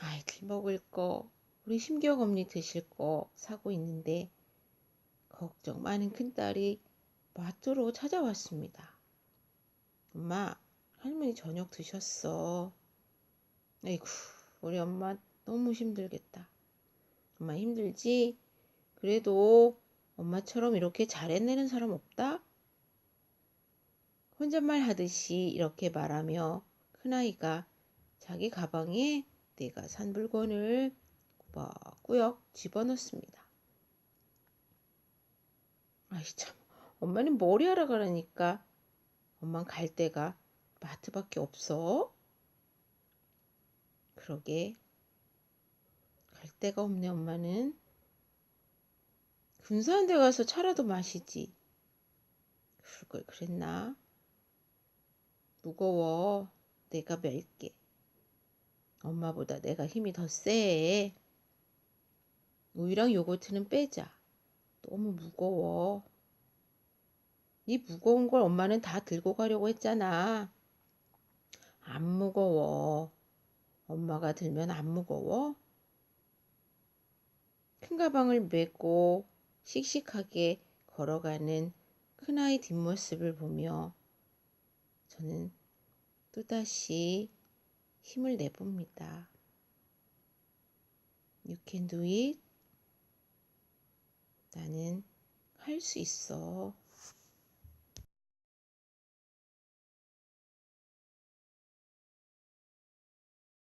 아이들 먹을 거, 우리 어머니 드실 거 사고 있는데 걱정 많은 큰딸이 마트로 찾아왔습니다. 엄마, 할머니 저녁 드셨어. 아이고, 우리 엄마 너무 힘들겠다. 엄마 힘들지? 그래도 엄마처럼 이렇게 잘 해내는 사람 없다? 혼잣말 하듯이 이렇게 말하며 큰아이가 자기 가방에 내가 산 물건을 꾸역꾸역 집어넣습니다. 아이 참, 엄마는 머리 하러 가라니까 엄만 갈 데가 마트밖에 없어. 그러게 갈 데가 없네 엄마는. 데 가서 차라도 마시지. 그럴 걸 그랬나? 무거워. 내가 멜게. 엄마보다 내가 힘이 더 세. 우유랑 요거트는 빼자. 너무 무거워. 이 무거운 걸 엄마는 다 들고 가려고 했잖아. 안 무거워. 엄마가 들면 안 무거워? 큰 가방을 메고 씩씩하게 걸어가는 큰아이 뒷모습을 보며 저는 또다시 힘을 내봅니다. You can do it. 나는 할 수 있어.